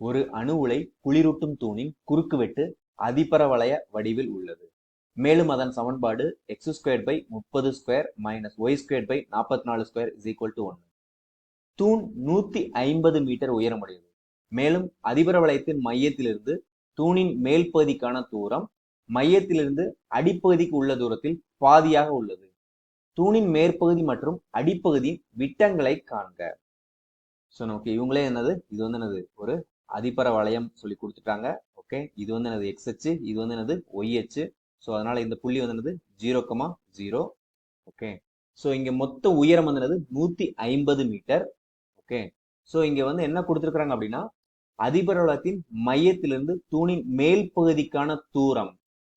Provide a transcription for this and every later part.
ஒரு அணு உலை குளிரூட்டும் தூணின் குறுக்குவெட்டு அதிபரவளைய வடிவில் உள்ளது. மேலும் அதன் சமன்பாடு எக்ஸ் ஸ்கொயர் பை முப்பது square minus y square by நாற்பத்தி நாலு ஸ்கொயர் இஸ் ஈக்குவல் டு ஒன்று தூண் நூத்தி ஐம்பது மீட்டர் உயரமுடையது. மேலும் அதிபர வளையத்தின் மையத்திலிருந்து தூணின் மேல் பகுதிக்கான தூரம் மையத்திலிருந்து அடிப்பகுதிக்கு உள்ள தூரத்தில் பாதியாக உள்ளது. தூணின் மேற்பகுதி மற்றும் அடிப்பகுதியின் விட்டங்களை காண்க. ஸோ நமக்கு இவங்களே என்னது? இது வந்து என்னது? ஒரு அதிபர வளையம் சொல்லி கொடுத்துட்டாங்க. ஓகே இது வந்து என்னது எக்ஸ் அச்சு இது வந்து என்னது ஒய் அச்சு. ஸோ அதனால இந்த புள்ளி வந்து என்னது? Zero comma zero okay so இங்கே மொத்த உயரம் வந்து என்னது? நூற்றி ஐம்பது மீட்டர். ஓகே ஸோ இங்கே வந்து என்ன கொடுத்துருக்குறாங்க அப்படின்னா அதிபரவளத்தின் மையத்திலிருந்து தூணின் மேல் பகுதிக்கான தூரம்.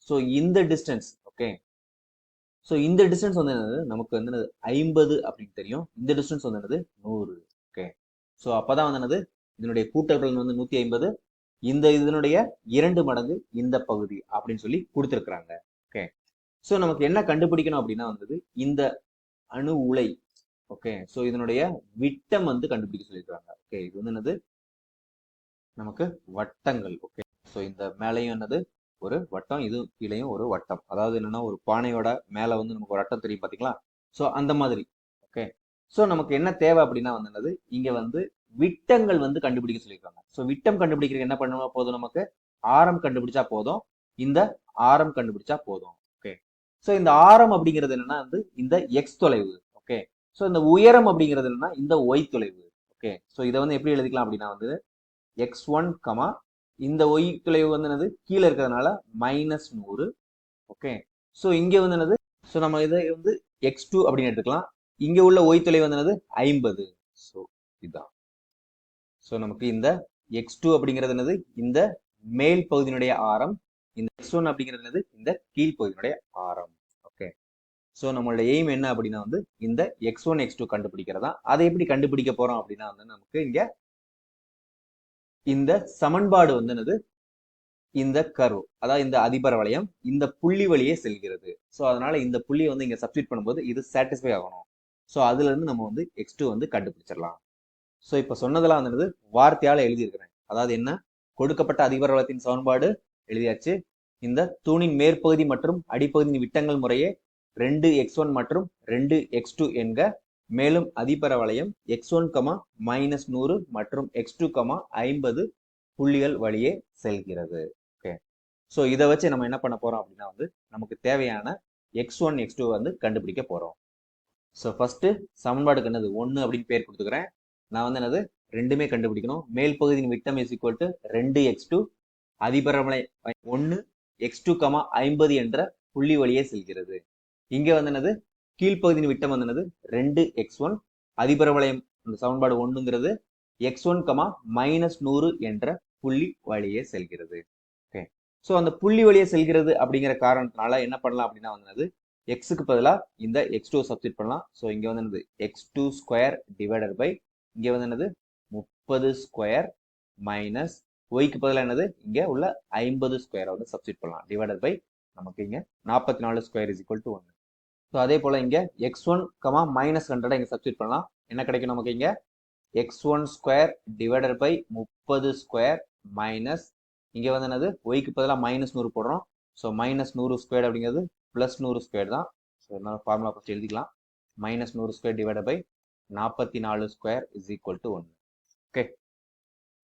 ஸோ இந்த டிஸ்டன்ஸ் ஓகே ஸோ இந்த டிஸ்டன்ஸ் வந்து என்னது? நமக்கு வந்து என்னது? ஐம்பது அப்படின்னு தெரியும். இந்த டிஸ்டன்ஸ் வந்து என்னது? நூறு. ஓகே ஸோ அப்போதான் வந்து என்னது? இதனுடைய கூட்டல்கள் வந்து நூத்தி ஐம்பது. இந்த இதனுடைய இரண்டு மடங்கு இந்த பகுதி அப்படின்னு சொல்லி கொடுத்துருக்குறாங்க. ஓகே. ஸோ நமக்கு என்ன கண்டுபிடிக்கணும் அப்படின்னா வந்தது இந்த அணு உலை ஓகே. ஸோ இதனுடைய விட்டம் வந்து கண்டுபிடிக்க சொல்லியிருக்காங்க ஓகே. இது வந்து என்னது? நமக்கு வட்டங்கள் ஓகே. ஸோ இந்த மேலையும் என்னது? ஒரு வட்டம் இது கீழையும் ஒரு வட்டம். அதாவது என்னன்னா ஒரு பானையோட மேல வந்து நமக்கு ஒரு வட்டம் தெரியும் பார்த்தீங்களா ஸோ அந்த மாதிரி ஓகே. ஸோ நமக்கு என்ன தேவை அப்படின்னா வந்து என்னது? இங்க வந்து விட்டங்கள் வந்து கண்டுபிடிக்க சொல்லியிருக்காங்க. ஸோ விட்டம் கண்டுபிடிக்கிறதுக்கு என்ன பண்ணணும்? போதும் நமக்கு? ஆரம் கண்டுபிடிச்சா போதும். இந்த ஆரம் கண்டுபிடிச்சா போதும். ஓகே ஸோ இந்த ஆரம் அப்படிங்கிறது என்னன்னா வந்து இந்த எக்ஸ் தொலைவு. ஓகே ஸோ இந்த உயரம் அப்படிங்கிறது என்னன்னா இந்த ஒய் தொலைவு. ஓகே ஸோ இதை வந்து எப்படி எழுதிக்கலாம் அப்படின்னா வந்து எக்ஸ் ஒன் கமா இந்த ஒய் தொலைவு வந்து என்னது? கீழே இருக்கிறதுனால மைனஸ் நூறு. ஓகே ஸோ இங்கே வந்து என்னது? ஸோ நம்ம இதை வந்து எக்ஸ் டூ அப்படின்னு எடுத்துக்கலாம். இங்கே உள்ள ஒய் தொலைவு வந்து என்னது? ஐம்பது. ஸோ இதுதான். ஸோ நமக்கு இந்த எக்ஸ் டூ அப்படிங்கிறது என்னது? இந்த மேல் பகுதியினுடைய ஆரம் இந்த எக்ஸ் ஒன் அப்படிங்கிறது என்னது? இந்த கீழ் பகுதியினுடைய ஆரம். ஓகே ஸோ நம்மளோட எய்ம் என்ன அப்படின்னா வந்து இந்த எக்ஸ் ஒன் எக்ஸ் டூ கண்டுபிடிக்கிறதா? அதை எப்படி கண்டுபிடிக்க போறோம் அப்படின்னா வந்து நமக்கு இங்க இந்த சமன்பாடு வந்து என்னது? இந்த கரு அதாவது இந்த அதிபர வளையம் இந்த புள்ளி வழியே செல்கிறது. ஸோ அதனால இந்த புள்ளியை வந்து இங்க சப்ஸ்டியூட் பண்ணும்போது இது சாட்டிஸ்ஃபை ஆகணும். ஸோ அதுல இருந்து நம்ம வந்து எக்ஸ் டூ வந்து கண்டுபிடிச்சிடலாம். ஸோ இப்போ சொன்னதெல்லாம் வந்து வார்த்தையால் எழுதியிருக்கிறேன். அதாவது என்ன? கொடுக்கப்பட்ட அதிபர வளத்தின் சமன்பாடு எழுதியாச்சு. இந்த தூணின் மேற்பகுதி மற்றும் அடிப்பகுதியின் விட்டங்கள் முறையே ரெண்டு எக்ஸ் ஒன் மற்றும் ரெண்டு எக்ஸ் டூ என்க மேலும் அதிபர வளையம் எக்ஸ் ஒன் கமா மைனஸ் நூறு மற்றும் எக்ஸ் டூ கமா ஐம்பது புள்ளிகள் வழியே செல்கிறது. ஓகே. ஸோ இதை வச்சு நம்ம என்ன பண்ண போறோம் அப்படின்னா வந்து நமக்கு தேவையான எக்ஸ் ஒன் எக்ஸ் டூ வந்து கண்டுபிடிக்க போறோம். ஸோ ஃபர்ஸ்ட் சமன்பாடுக்கு என்னது? ஒன்று அப்படின்னு பேர் கொடுத்துக்கிறேன். நான் வந்து என்னது? ரெண்டுமே கண்டுபிடிக்கணும். மேல் பகுதியின் விட்டம் இஸ் ஈக்குவல் டு ரெண்டு எக்ஸ் டூ அதிபரமலை ஒன்று எக்ஸ் டூ கமா ஐம்பது என்ற புள்ளி வழியே செல்கிறது. இங்கே வந்து என்னது? கீழ்ப்பகுதியின் விட்டம் வந்து என்னது? ரெண்டு எக்ஸ் ஒன் அதிபரவளையம் இந்த சமன்பாடு ஒன்றுங்கிறது எக்ஸ் ஒன் கமா மைனஸ் நூறு என்ற புள்ளி வழியே செல்கிறது. ஓகே ஸோ அந்த புள்ளி வழியே செல்கிறது அப்படிங்கிற காரணத்தினால என்ன பண்ணலாம் அப்படின்னா வந்து என்னது? எக்ஸுக்கு பதிலாக இந்த எக்ஸ் டூ சப்ஸ்டிட் பண்ணலாம். ஸோ இங்கே வந்து என்னது? X two square divided by இங்க வந்து என்னது? முப்பது ஸ்கொயர் மைனஸ் ஒய்க்கு பதிலாக என்னது? இங்க உள்ள ஐம்பது ஸ்கொயரை வந்து சப்ஸ்டிட் பண்ணலாம். டிவைடட் பை நமக்கு இங்க நாற்பத்தி நாலு ஸ்கொயர் இஸ் ஈக்குவல் டு ஒன்று ஸோ அதே போல இங்க x one comma minus hundred இங்க சப்ஸ்டிட் பண்ணலாம். என்ன கிடைக்கும் நமக்கு இங்க? X one square divided by முப்பது ஸ்கொயர் மைனஸ் இங்க வந்து என்னது? ஒய்க்கு பதிலாக மைனஸ் நூறு போடுறோம். ஸோ மைனஸ் நூறு ஸ்கொயர் அப்படிங்கிறது பிளஸ் நூறு ஸ்கொயர் தான். ஸோ என்ன ஃபார்முலா ஃபஸ்ட் எழுதிக்கலாம். மைனஸ் நூறு ஸ்கொயர் டிவைடட் பை நாற்பத்தி நாலு ஸ்கொயர் இஸ் ஈக்குவல் டு ஒன்று ஓகே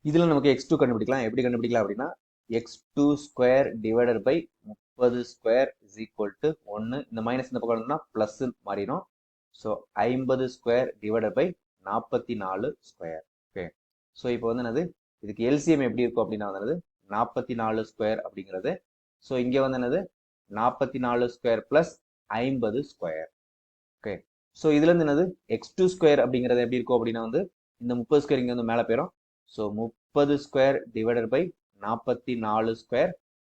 இதில் நமக்கு எக்ஸ் டூ கண்டுபிடிக்கலாம். எப்படி கண்டுபிடிக்கலாம் அப்படின்னா x two square divided by முப்பது ஸ்கொயர் இஸ் ஈக்குவல் டு ஒன்று இந்த மைனஸ் இந்த பக்கம் ப்ளஸ் மாறிடும். ஸோ ஐம்பது ஸ்கொயர் டிவைடட் பை நாற்பத்தி நாலு ஸ்கொயர் ஓகே ஸோ இப்போ வந்து என்னது? இதுக்கு எல்சிஎம் எப்படி இருக்கும் அப்படின்னா வந்து நாற்பத்தி நாலு ஸ்கொயர் அப்படிங்கிறது. ஸோ இங்கே வந்து என்னது? நாற்பத்தி நாலு ஸ்கொயர் ப்ளஸ் ஐம்பது ஸ்கொயர் ஓகே ஸோ இதுலேருந்து என்னது? எக்ஸ் டூ ஸ்கொயர் அப்படிங்கிறது எப்படி இருக்கும் அப்படின்னா வந்து இந்த முப்பது ஸ்கொயர் இங்கே வந்து மேலே போயிடும் ஸோ முப்பது ஸ்கொயர் டிவைடட் பை நாற்பத்தி நாலு ஸ்கொயர்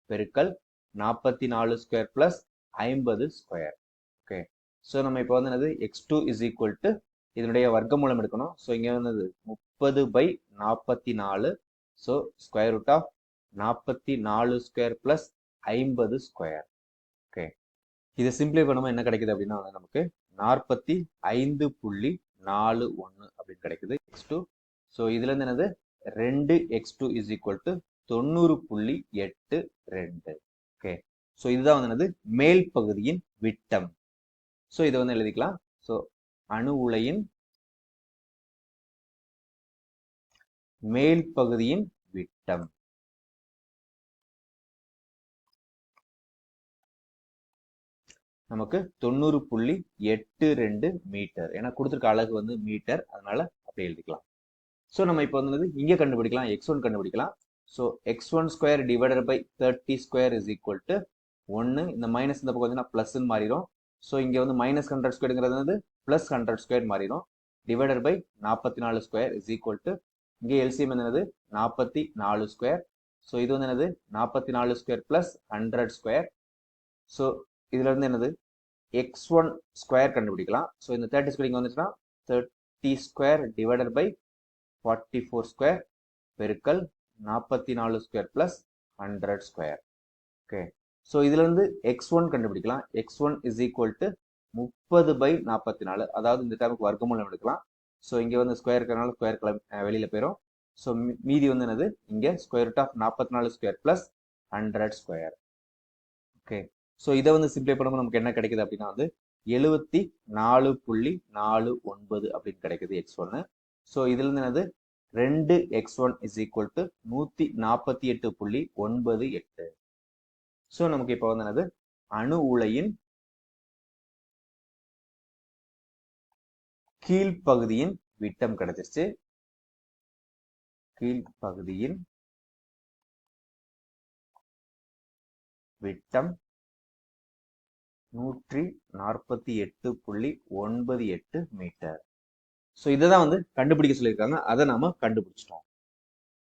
பெருக்கல் நாற்பத்தி நாலு ஸ்கொயர் பிளஸ் ஐம்பது ஸ்கொயர் ஓகே ஸோ நம்ம இப்போ வந்து என்னது? X two is equal to இதனுடைய வர்க்கமூலம் எடுக்கணும். ஸோ இங்கே வந்து முப்பது பை நாற்பத்தி நாலு ஸோ ஸ்கொயர் ரூட் ஆஃப் நாற்பத்தி நாலு ஸ்கொயர் பிளஸ் ஐம்பது ஸ்கொயர் ஓகே இதை சிம்பிளை பண்ணும்போது என்ன கிடைக்குது அப்படின்னா வந்து நமக்கு நாற்பத்தி ஐந்து புள்ளி நாலு ஒன்று அப்படின்னு கிடைக்குது. எக்ஸ் டூ ஸோ இதுலேருந்து என்னது? ரெண்டு x two is equal to தொண்ணூறு புள்ளி எட்டு ரெண்டு. ஓகே ஸோ இதுதான் வந்து என்னது? மேல் பகுதியின் விட்டம். ஸோ இதை வந்து எழுதிக்கலாம். ஸோ அணு உலையின் மேல் பகுதியின் விட்டம். நமக்கு தொண்ணூறு புள்ளி எட்டு ரெண்டு மீட்டர். ஏன்னா கொடுத்துருக்க அழகு வந்து மீட்டர். அதனால அப்படி எழுதிக்கலாம். ஸோ நம்ம இப்போ வந்து இங்கே கண்டுபிடிக்கலாம். எக்ஸ் ஒன் கண்டுபிடிக்கலாம். So x one square divided by thirty square is equal to ஒன்று இந்த மைனஸ் இந்த பக்கம் பார்த்தீங்கன்னா ப்ளஸ்ன்னு மாறிடும். ஸோ இங்கே வந்து மைனஸ் ஹண்ட்ரட் ஸ்கொயருங்கிறது வந்து ப்ளஸ் ஹண்ட்ரட் ஸ்கொயர் மாறிடும். டிவைடட் பை நாற்பத்தி நாலு ஸ்கொயர் இஸ் ஈக்குவல் டு இங்கே எல்சிஎம் என்னது? நாற்பத்தி நாலு ஸ்கொயர் ஸோ இது வந்து என்னது? நாற்பத்தி நாலு square plus hundred square so இதுல இருந்து என்னது? எக்ஸ் ஒன் ஸ்கொயர் கண்டுபிடிக்கலாம். ஸோ இந்த தேர்ட்டி ஸ்கொயர் இங்கே வந்துச்சுன்னா thirty square divided by forty four square பெருக்கல் நாற்பத்தி நாலு square plus hundred square okay so இதுலேருந்து எக்ஸ் ஒன் கண்டுபிடிக்கலாம். X one is equal to முப்பது பை நாற்பத்தி நாலு அதாவது இந்த டைமுக்கு வர்க்கமூலம் எடுக்கலாம். ஸோ இங்கே வந்து ஸ்கொயர் இருக்கிறனால ஸ்கொயர் கிளம் வெளியில் போயிடும் ஸோ மீதி வந்து என்னது? இங்கே ஸ்கொயர் ரூட் ஆஃப் நாற்பத்தி நாலு square plus hundred square okay so இதை வந்து சிம்ப்ளை பண்ணும்போது நமக்கு என்ன கிடைக்குது அப்படின்னா வந்து எழுபத்தி நாலு புள்ளி நாலு ஒன்பது அப்படின்னு கிடைக்குது எக்ஸ் ஒன்று ஸோ இதுலேருந்து என்னது? ரெண்டு x one is equal to நூற்றி நாற்பத்தி எட்டு புள்ளி ஒன்பது எட்டு. ஸோ நமக்கு இப்போ வந்து என்னது? அணு உலையின் கீழ்ப்பகுதியின் விட்டம் கிடைச்சிருச்சு. கீழ்ப்பகுதியின் விட்டம் நூற்றி நாற்பத்தி எட்டு புள்ளி ஒன்பது எட்டு மீட்டர். ஸோ இதை தான் வந்து கண்டுபிடிக்க சொல்லியிருக்காங்க. அதை நாம கண்டுபிடிச்சிட்டோம்.